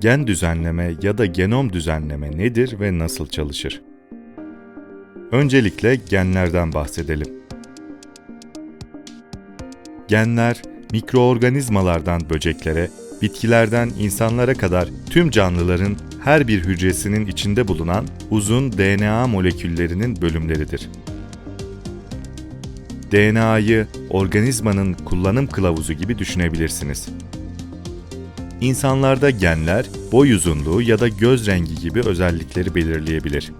Gen düzenleme ya da genom düzenleme nedir ve nasıl çalışır? Öncelikle genlerden bahsedelim. Genler, mikroorganizmalardan böceklere, bitkilerden insanlara kadar tüm canlıların her bir hücresinin içinde bulunan uzun DNA moleküllerinin bölümleridir. DNA'yı organizmanın kullanım kılavuzu gibi düşünebilirsiniz. İnsanlarda genler boy uzunluğu ya da göz rengi gibi özellikleri belirleyebilir.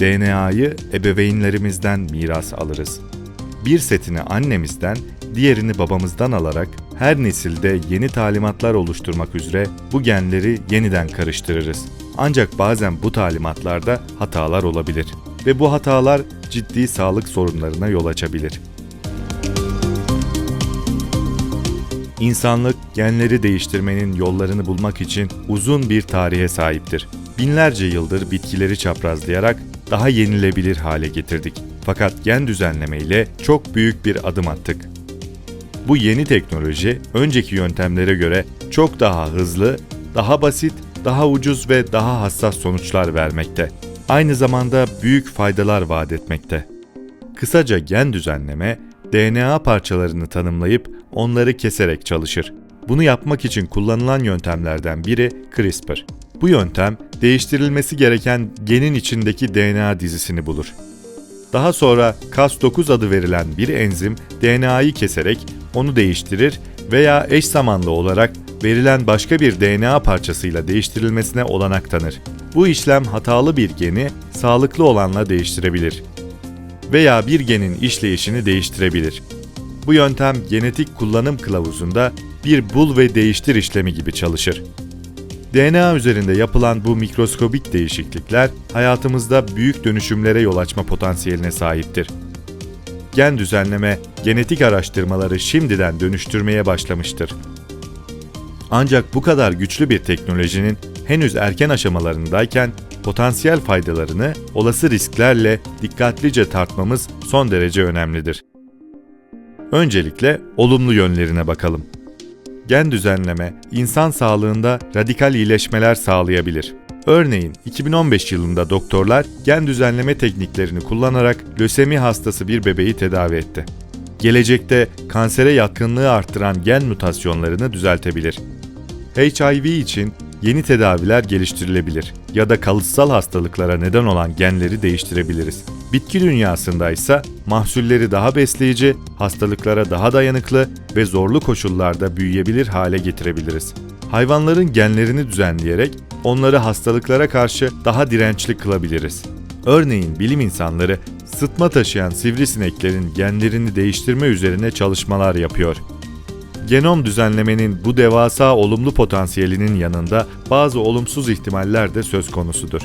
DNA'yı ebeveynlerimizden miras alırız. Bir setini annemizden, diğerini babamızdan alarak her nesilde yeni talimatlar oluşturmak üzere bu genleri yeniden karıştırırız. Ancak bazen bu talimatlarda hatalar olabilir ve bu hatalar ciddi sağlık sorunlarına yol açabilir. İnsanlık genleri değiştirmenin yollarını bulmak için uzun bir tarihe sahiptir. Binlerce yıldır bitkileri çaprazlayarak daha yenilebilir hale getirdik. Fakat gen düzenleme ile çok büyük bir adım attık. Bu yeni teknoloji önceki yöntemlere göre çok daha hızlı, daha basit, daha ucuz ve daha hassas sonuçlar vermekte. Aynı zamanda büyük faydalar vaat etmekte. Kısaca gen düzenleme, DNA parçalarını tanımlayıp onları keserek çalışır. Bunu yapmak için kullanılan yöntemlerden biri CRISPR. Bu yöntem değiştirilmesi gereken genin içindeki DNA dizisini bulur. Daha sonra Cas9 adı verilen bir enzim DNA'yı keserek onu değiştirir veya eş zamanlı olarak verilen başka bir DNA parçasıyla değiştirilmesine olanak tanır. Bu işlem hatalı bir geni sağlıklı olanla değiştirebilir veya bir genin işleyişini değiştirebilir. Bu yöntem genetik kullanım kılavuzunda bir bul ve değiştir işlemi gibi çalışır. DNA üzerinde yapılan bu mikroskobik değişiklikler hayatımızda büyük dönüşümlere yol açma potansiyeline sahiptir. Gen düzenleme, genetik araştırmaları şimdiden dönüştürmeye başlamıştır. Ancak bu kadar güçlü bir teknolojinin henüz erken aşamalarındayken potansiyel faydalarını olası risklerle dikkatlice tartmamız son derece önemlidir. Öncelikle olumlu yönlerine bakalım. Gen düzenleme insan sağlığında radikal iyileşmeler sağlayabilir. Örneğin 2015 yılında doktorlar gen düzenleme tekniklerini kullanarak lösemi hastası bir bebeği tedavi etti. Gelecekte kansere yatkınlığı arttıran gen mutasyonlarını düzeltebilir. HIV için yeni tedaviler geliştirilebilir ya da kalıtsal hastalıklara neden olan genleri değiştirebiliriz. Bitki dünyasında ise mahsulleri daha besleyici, hastalıklara daha dayanıklı ve zorlu koşullarda büyüyebilir hale getirebiliriz. Hayvanların genlerini düzenleyerek onları hastalıklara karşı daha dirençli kılabiliriz. Örneğin bilim insanları sıtma taşıyan sivrisineklerin genlerini değiştirme üzerine çalışmalar yapıyor. Genom düzenlemenin bu devasa olumlu potansiyelinin yanında bazı olumsuz ihtimaller de söz konusudur.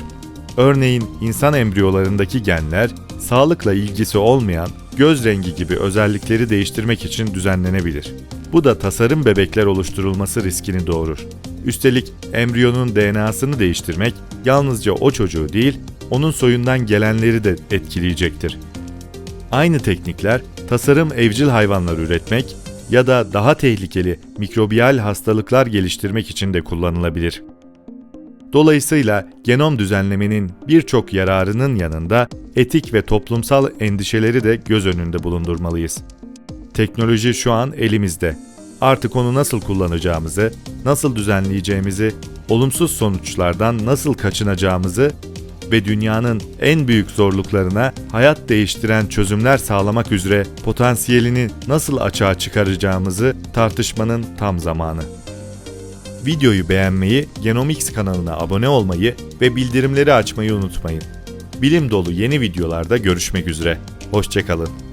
Örneğin insan embriyolarındaki genler sağlıkla ilgisi olmayan göz rengi gibi özellikleri değiştirmek için düzenlenebilir. Bu da tasarım bebekler oluşturulması riskini doğurur. Üstelik embriyonun DNA'sını değiştirmek yalnızca o çocuğu değil, onun soyundan gelenleri de etkileyecektir. Aynı teknikler tasarım evcil hayvanlar üretmek ya da daha tehlikeli mikrobiyal hastalıklar geliştirmek için de kullanılabilir. Dolayısıyla genom düzenlemenin birçok yararının yanında etik ve toplumsal endişeleri de göz önünde bulundurmalıyız. Teknoloji şu an elimizde. Artık onu nasıl kullanacağımızı, nasıl düzenleyeceğimizi, olumsuz sonuçlardan nasıl kaçınacağımızı ve dünyanın en büyük zorluklarına hayat değiştiren çözümler sağlamak üzere potansiyelini nasıl açığa çıkaracağımızı tartışmanın tam zamanı. Videoyu beğenmeyi, Genomics kanalına abone olmayı ve bildirimleri açmayı unutmayın. Bilim dolu yeni videolarda görüşmek üzere. Hoşçakalın.